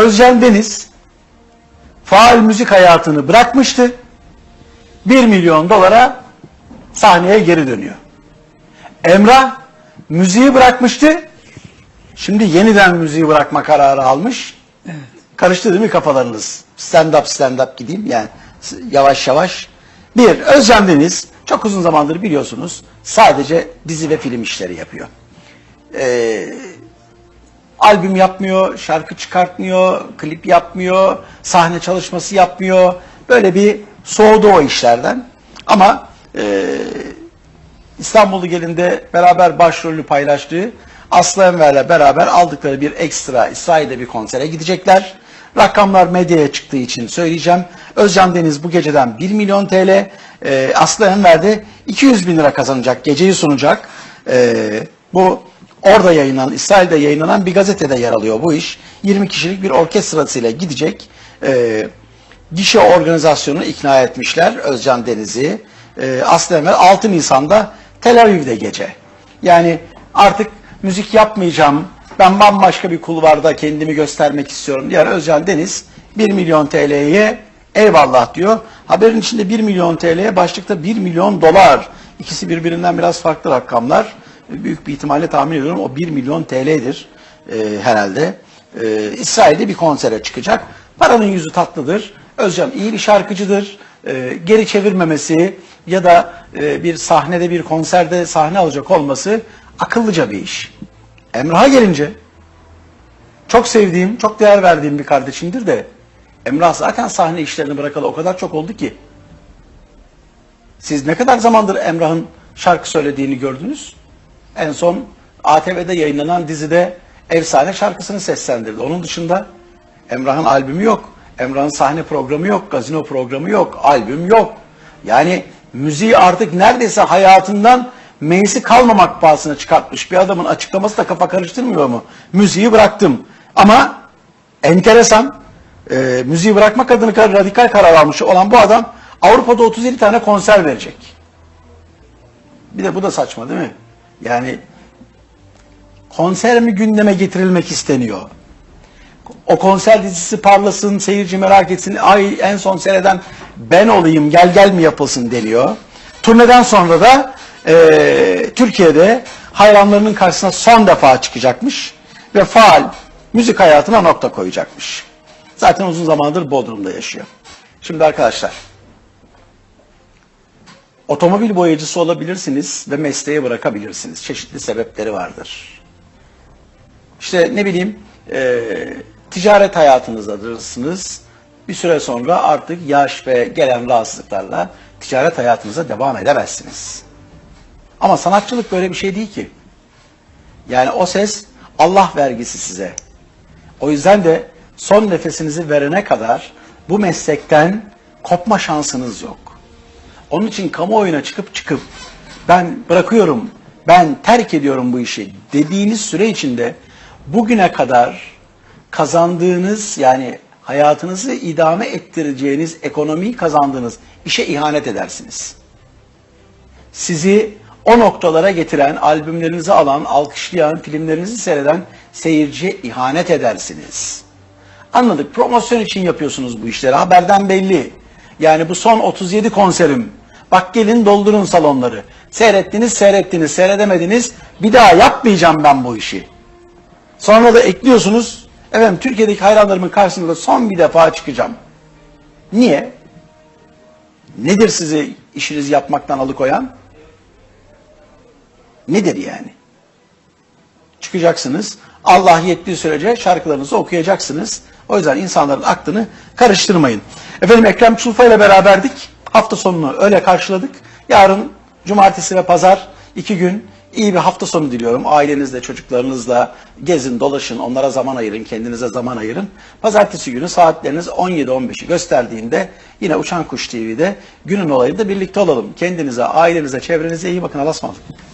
Özcan Deniz faal müzik hayatını bırakmıştı. 1 milyon dolara sahneye geri dönüyor. Emrah müziği bırakmıştı. Şimdi yeniden müziği bırakma kararı almış. Karıştı değil mi kafalarınız? Stand up stand up gideyim yani yavaş yavaş. Bir, Özcan Deniz çok uzun zamandır biliyorsunuz sadece dizi ve film işleri yapıyor. Ee, albüm yapmıyor, şarkı çıkartmıyor, klip yapmıyor, sahne çalışması yapmıyor. Böyle bir soğudu o işlerden. Ama e, İstanbul'u gelinde beraber başrolü paylaştığı Aslı Enver'le beraber aldıkları bir ekstra İsrail'de bir konsere gidecekler. Rakamlar medyaya çıktığı için söyleyeceğim. Özcan Deniz bu geceden 1 milyon TL, e, Aslı Enver de 200 bin lira kazanacak, geceyi sunacak. E, bu orada yayınlanan, İsrail'de yayınlanan bir gazetede yer alıyor bu iş. 20 kişilik bir orkestrasıyla gidecek. E, gişe organizasyonunu ikna etmişler Özcan Deniz'i. E, Aslı Enver 6 Nisan'da Tel Aviv'de gece. Yani artık müzik yapmayacağım, ben bambaşka bir kulvarda kendimi göstermek istiyorum diyen Özcan Deniz 1 milyon TL'ye eyvallah diyor. Haberin içinde 1 milyon TL'ye başlıkta 1 milyon dolar. İkisi birbirinden biraz farklı rakamlar. Büyük bir ihtimalle tahmin ediyorum o 1 milyon TL'dir e, herhalde. E, İsrail'de bir konsere çıkacak. Paranın yüzü tatlıdır. Özcan iyi bir şarkıcıdır. E, geri çevirmemesi ya da e, bir sahnede bir konserde sahne alacak olması akıllıca bir iş. Emrah'a gelince çok sevdiğim, çok değer verdiğim bir kardeşimdir de Emrah zaten sahne işlerini bırakalı o kadar çok oldu ki. Siz ne kadar zamandır Emrah'ın şarkı söylediğini gördünüz? En son ATV'de yayınlanan dizide efsane şarkısını seslendirdi. Onun dışında Emrah'ın albümü yok. Emrah'ın sahne programı yok, gazino programı yok, albüm yok. Yani müziği artık neredeyse hayatından meysi kalmamak pahasına çıkartmış bir adamın açıklaması da kafa karıştırmıyor mu? Müziği bıraktım. Ama enteresan, e, müziği bırakmak adına radikal karar almış olan bu adam Avrupa'da 37 tane konser verecek. Bir de bu da saçma değil mi? Yani konser mi gündeme getirilmek isteniyor? O konser dizisi parlasın, seyirci merak etsin, ay en son seyreden ben olayım, gel gel mi yapılsın deniyor. Turneden sonra da e, Türkiye'de hayranlarının karşısına son defa çıkacakmış ve faal müzik hayatına nokta koyacakmış. Zaten uzun zamandır Bodrum'da yaşıyor. Şimdi arkadaşlar, otomobil boyacısı olabilirsiniz ve mesleği bırakabilirsiniz. Çeşitli sebepleri vardır. İşte ne bileyim e, ticaret hayatınızdasınız. Bir süre sonra artık yaş ve gelen rahatsızlıklarla ticaret hayatınıza devam edemezsiniz. Ama sanatçılık böyle bir şey değil ki. Yani o ses Allah vergisi size. O yüzden de son nefesinizi verene kadar bu meslekten kopma şansınız yok. Onun için kamuoyuna çıkıp çıkıp ben bırakıyorum, ben terk ediyorum bu işi dediğiniz süre içinde bugüne kadar kazandığınız yani hayatınızı idame ettireceğiniz ekonomiyi kazandığınız işe ihanet edersiniz. Sizi o noktalara getiren, albümlerinizi alan, alkışlayan, filmlerinizi seyreden seyirciye ihanet edersiniz. Anladık. Promosyon için yapıyorsunuz bu işleri. Haberden belli. Yani bu son 37 konserim. Bak gelin doldurun salonları. Seyrettiniz, seyrettiniz, seyredemediniz. Bir daha yapmayacağım ben bu işi. Sonra da ekliyorsunuz. Efendim Türkiye'deki hayranlarımın karşısında son bir defa çıkacağım. Niye? Nedir sizi işinizi yapmaktan alıkoyan? Nedir yani? Çıkacaksınız. Allah yettiği sürece şarkılarınızı okuyacaksınız. O yüzden insanların aklını karıştırmayın. Efendim Ekrem Çulfa ile beraberdik. Hafta sonunu öyle karşıladık. Yarın cumartesi ve pazar iki gün iyi bir hafta sonu diliyorum. Ailenizle, çocuklarınızla gezin, dolaşın, onlara zaman ayırın, kendinize zaman ayırın. Pazartesi günü saatleriniz 17-15'i gösterdiğinde yine Uçan Kuş TV'de günün olayında birlikte olalım. Kendinize, ailenize, çevrenize iyi bakın. Allah'a ısmarladık.